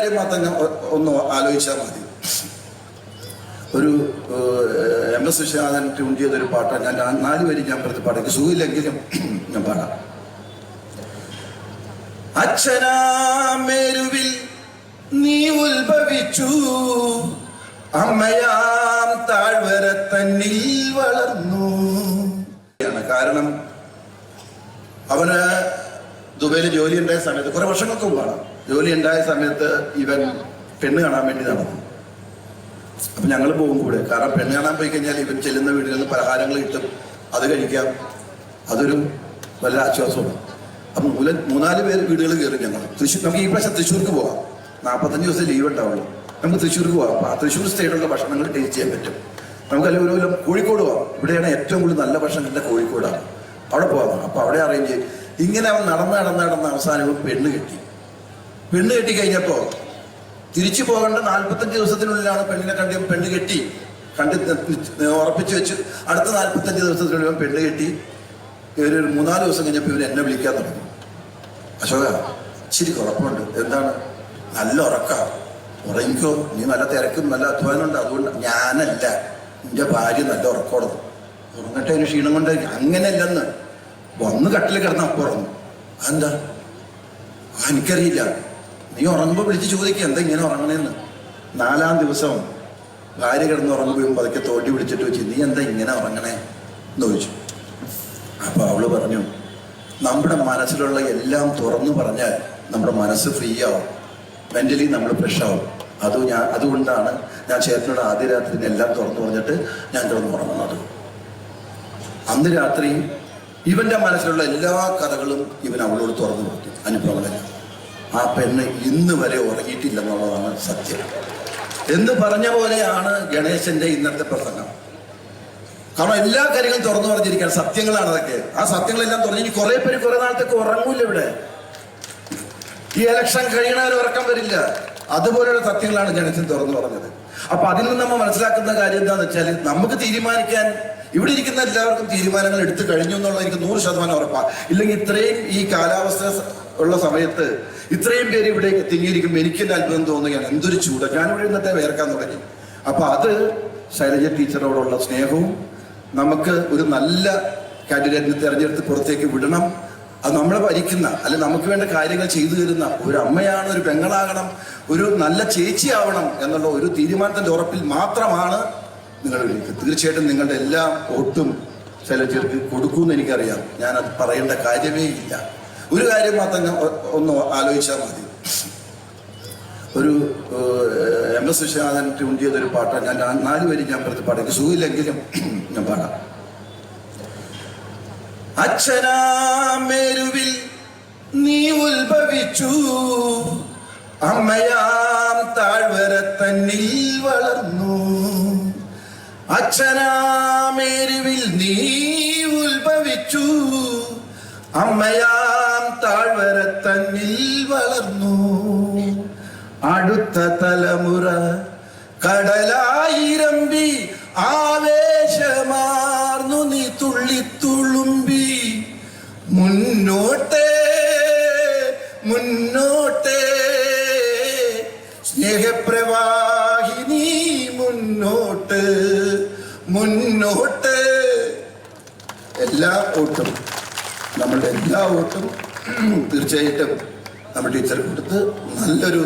കാര്യം മാത്രം ഒന്ന് ആലോചിച്ചാൽ മതി. ഒരു എം എസ് വിശ്വനാഥൻ ട്യൂൺ ചെയ്തൊരു പാട്ടാണ് ഞാൻ നാല് വരി ഞാൻ പ്രതി പാടാം. എനിക്ക് സുഖമില്ലെങ്കിലും ഞാൻ പാടാം. അച്ഛനാമേരുവിൽ നീ ഉത്ഭവിച്ചു. അമ്മയാം താഴ്വര തന്നിൽ വളർന്നു. കാരണം അവന് ദുബൈയിൽ ജോലി ഉണ്ടായ സമയത്ത് കുറെ വർഷങ്ങൾക്ക് മുമ്പാണ്. ജോലി ഉണ്ടായ സമയത്ത് ഇവൻ പെണ്ണ് കാണാൻ വേണ്ടി നടന്നു. അപ്പൊ ഞങ്ങൾ പോകും കൂടെ. കാരണം പെണ്ണ് കാണാൻ പോയി കഴിഞ്ഞാൽ ഇവൻ ചെല്ലുന്ന വീടുകളിൽ പലഹാരങ്ങൾ കിട്ടും. അത് കഴിക്കാം. അതൊരു വല്ല ആശ്വാസമാണ്. അപ്പൊ മൂല മൂന്നാൽ പേര് വീടുകൾ കയറി ഞങ്ങൾ തൃശ്ശൂർ നമുക്ക് ഈ പ്രാവശ്യം തൃശ്ശൂർക്ക് പോവാം. നാൽപ്പത്തഞ്ച് ദിവസം ലീവ് ഉണ്ടാവുള്ളൂ. നമുക്ക് തൃശ്ശൂർക്ക് പോവാം. അപ്പൊ ആ തൃശ്ശൂർ സ്റ്റേറ്റിലുള്ള ഭക്ഷണങ്ങൾ ടേസ്റ്റ് ചെയ്യാൻ പറ്റും. നമുക്ക് അല്ലെങ്കിൽ ഒരു കൊല്ലം കോഴിക്കോട് പോവാം. ഇവിടെയാണ് ഏറ്റവും കൂടുതൽ നല്ല ഭക്ഷണം കിട്ടുന്ന കോഴിക്കോടാണ്. അവിടെ പോവാം. അപ്പൊ അവിടെ അറേഞ്ച് ഇങ്ങനെ അവൻ നടന്ന് നടന്ന് നടന്ന് അവസാനം പെണ്ണ് കെട്ടി. പെണ്ണ് കെട്ടി കഴിഞ്ഞപ്പോ തിരിച്ചു പോകേണ്ട നാൽപ്പത്തഞ്ച് ദിവസത്തിനുള്ളിലാണ് പെണ്ണിനെ കണ്ട് പെണ്ണ് കെട്ടി കണ്ട് ഉറപ്പിച്ചു വെച്ച് അടുത്ത നാൽപ്പത്തഞ്ച് ദിവസത്തിനുള്ളിൽ പെണ്ണ് കെട്ടി ഇവർ ഒരു മൂന്നാൽ ദിവസം കഴിഞ്ഞപ്പോൾ ഇവർ എന്നെ വിളിക്കാൻ തുടങ്ങി. അശോക ഇച്ചിരി കുഴപ്പമുണ്ട്. എന്താണ്? നല്ല ഉറക്ക. ഉറങ്ങിക്കോ. നീ നല്ല തിരക്കും നല്ല അധ്വാനമുണ്ട് അതുകൊണ്ട് ഞാനല്ല. നിന്റെ ഭാര്യ നല്ല ഉറക്കമുള്ളത് ഉറങ്ങട്ടെ ഒരു ക്ഷീണം കൊണ്ട്. അങ്ങനെയല്ലെന്ന്. വന്ന് കട്ടിൽ കിടന്ന് അപ്പം ഉറങ്ങും അതെന്താ എനിക്കറിയില്ല. നീ ഉറങ്ങുമ്പോൾ വിളിച്ച് ചോദിക്കുക എന്താ ഇങ്ങനെ ഉറങ്ങണേന്ന്. നാലാം ദിവസം ഭാര്യ കിടന്ന് ഉറങ്ങുമ്പോൾ പതുക്കെ തോട്ടി വിളിച്ചിട്ട് വെച്ച് നീ എന്താ ഇങ്ങനെ ഉറങ്ങണേ? എന്ന് ചോദിച്ചു. അപ്പോൾ അവൾ പറഞ്ഞു നമ്മുടെ മനസ്സിലുള്ള എല്ലാം തുറന്നു പറഞ്ഞാൽ നമ്മുടെ മനസ്സ് ഫ്രീ ആവും. മെന്റലി നമ്മൾ ഫ്രഷ് ആവും. അത് ഞാൻ അതുകൊണ്ടാണ് ഞാൻ ചേട്ടനോട് ആദ്യ രാത്രി എല്ലാം തുറന്നു പറഞ്ഞിട്ട് ഞാൻ കിടന്ന് ഉറങ്ങുന്നത്. അന്ന് രാത്രി ഇവന്റെ മനസ്സിലുള്ള എല്ലാ കഥകളും ഇവൻ അവളോട് തുറന്നു പറഞ്ഞു. അനുഭവങ്ങളെല്ലാം. ആ പെണ്ണ് ഇന്ന് വരെ ഉറങ്ങിയിട്ടില്ലെന്നുള്ളതാണ് സത്യം. എന്ന് പറഞ്ഞ പോലെയാണ് ഗണേശന്റെ ഇന്നത്തെ പ്രസംഗം. കാരണം എല്ലാ കാര്യങ്ങളും തുറന്നു പറഞ്ഞിരിക്കുകയാണ്. സത്യങ്ങളാണ് അതൊക്കെ. ആ സത്യങ്ങളെല്ലാം തുറന്നു ഇനി കുറെ പേര് കുറെ നാളത്തേക്ക് ഉറങ്ങൂല ഇവിടെ? ഈ ഇലക്ഷൻ കഴിയണവരെ ഉറക്കം വരില്ല. അതുപോലെയുള്ള സത്യങ്ങളാണ് ഗണേശൻ തുറന്നു പറഞ്ഞത്. അപ്പൊ അതിൽ നിന്ന് നമ്മൾ മനസ്സിലാക്കുന്ന കാര്യം എന്താണെന്ന് വെച്ചാൽ നമുക്ക് തീരുമാനിക്കാൻ ഇവിടെ ഇരിക്കുന്ന എല്ലാവർക്കും തീരുമാനങ്ങൾ എടുത്തു കഴിഞ്ഞു എന്നുള്ളത് എനിക്ക് നൂറ് ശതമാനം ഉറപ്പാണ് ഇല്ലെങ്കിൽ ഇത്രയും ഈ കാലാവസ്ഥ ഉള്ള സമയത്ത് ഇത്രയും പേര് ഇവിടെ തിങ്ങിയിരിക്കുമ്പോൾ എനിക്ക് എന്റെ അത്ഭുതം തോന്നുകയാണ് എന്തൊരു ചൂട്. ഇവിടെ ഇന്നത്തെ വേർക്കാൻ തുടങ്ങി. അപ്പൊ അത് ശൈലജ ടീച്ചറോടുള്ള സ്നേഹവും നമുക്ക് ഒരു നല്ല കാൻഡിഡേറ്റിനെ തെരഞ്ഞെടുത്ത് പുറത്തേക്ക് വിടണം. അത് നമ്മളെ ഭരിക്കുന്ന അല്ലെ നമുക്ക് വേണ്ട കാര്യങ്ങൾ ചെയ്തു തരുന്ന ഒരു അമ്മയാണ് ഒരു പെങ്ങളാകണം ഒരു നല്ല ചേച്ചിയാവണം എന്നുള്ള ഒരു തീരുമാനത്തിന്റെ ഉറപ്പിൽ മാത്രമാണ് നിങ്ങൾ വിളിക്കുന്നത് തീർച്ചയായിട്ടും നിങ്ങളുടെ എല്ലാ വോട്ടും ചേർക്ക് കൊടുക്കുമെന്ന് എനിക്കറിയാം. ഞാൻ അത് പറയേണ്ട കാര്യമേ ഇല്ല. ഒരു കാര്യം മാത്രം ഒന്ന് ആലോചിച്ചാൽ മതി. ഒരു എം എസ് വിശ്വനാഥൻ ട്യൂൺ ചെയ്തൊരു പാട്ടാണ്. ഞാൻ നാല് ഞാൻ പറഞ്ഞ പാടാം എനിക്ക് സുഖമില്ലെങ്കിലും ഞാൻ പാടാം. അച്ഛനാമേരുവിൽ നീ ഉത്ഭവിച്ചു. അമ്മയാം താഴ്വര തന്നിൽ വളർന്നു അച്ഛനാമേരുവിൽ നീ ഉത്ഭവിച്ചു. അമ്മയാം താഴ്വര തന്നിൽ വളർന്നു. അടുത്ത തലമുറ കടലായിരമ്പി ആവേശമാർന്നു മുന്നോട്ടേ മുന്നോട്ടേ. സ്നേഹപ്രവാഹിനി മുന്നോട്ട് മുന്നോട്ട്. എല്ലാ വോട്ടും നമ്മളുടെ എല്ലാ വോട്ടും തീർച്ചയായിട്ടും നമ്മൾ ടീച്ചർ കൊടുത്ത് നല്ലൊരു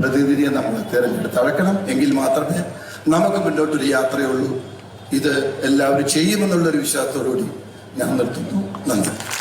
പ്രതിനിധിയെ നമ്മൾ തിരഞ്ഞെടുത്ത് അളക്കണം. എങ്കിൽ മാത്രമേ നമുക്ക് മുന്നോട്ടൊരു യാത്രയുള്ളൂ ഇത് എല്ലാവരും ചെയ്യുമെന്നുള്ളൊരു വിശ്വാസത്തോടുകൂടി ഞാൻ നിർത്തുന്നു. നന്ദി.